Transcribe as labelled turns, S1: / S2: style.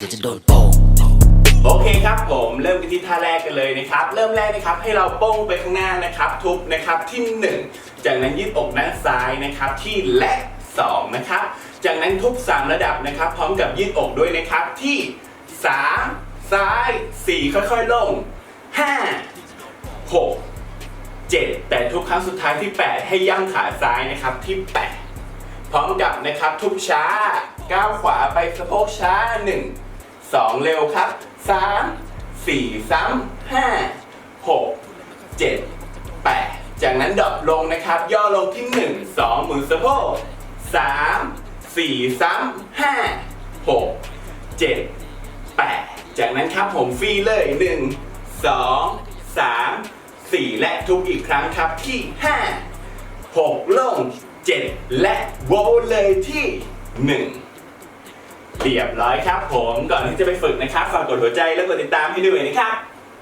S1: เดี๋ยวจะโดนโป้ง
S2: โอเคครับผมเริ่มกันที่ท่าแรกกันเลยนะครับ เริ่มแรกนะครับให้เราโป้งไปข้างหน้านะครับทุบนะครับที่1จากนั้นยืดอกด้านซ้ายนะครับที่และ2นะครับจากนั้นทุบ3ระดับนะครับ พร้อมกับยืดอกด้วยนะครับที่3ซ้าย4ค่อยๆลง5 6 7แต่ทุกครั้งสุดท้ายที่8ให้ย่ำขาซ้ายนะครับที่8พร้อมกับนะครับทุบช้าก้าวขวาไปสะโพกช้า สองเร็วครับสามสี่ซ้ำห้าหกเจ็ดแปดจากนั้นดรอปลงนะครับ ย่อลงที่หนึ่งสองมือสะโพกสามสี่ซ้ำห้าหกเจ็ดแปดจากนั้นครับผมฟรีเลยหนึ่งสองสามสี่และทุกอีกครั้งครับที่ห้าหกลงเจ็ดและโวเลยที่หนึ่ง เรียบร้อยครับผมก่อนที่จะไปฝึกนะครับฝากกดหัวใจและกดติดตามให้ด้วยนะครับ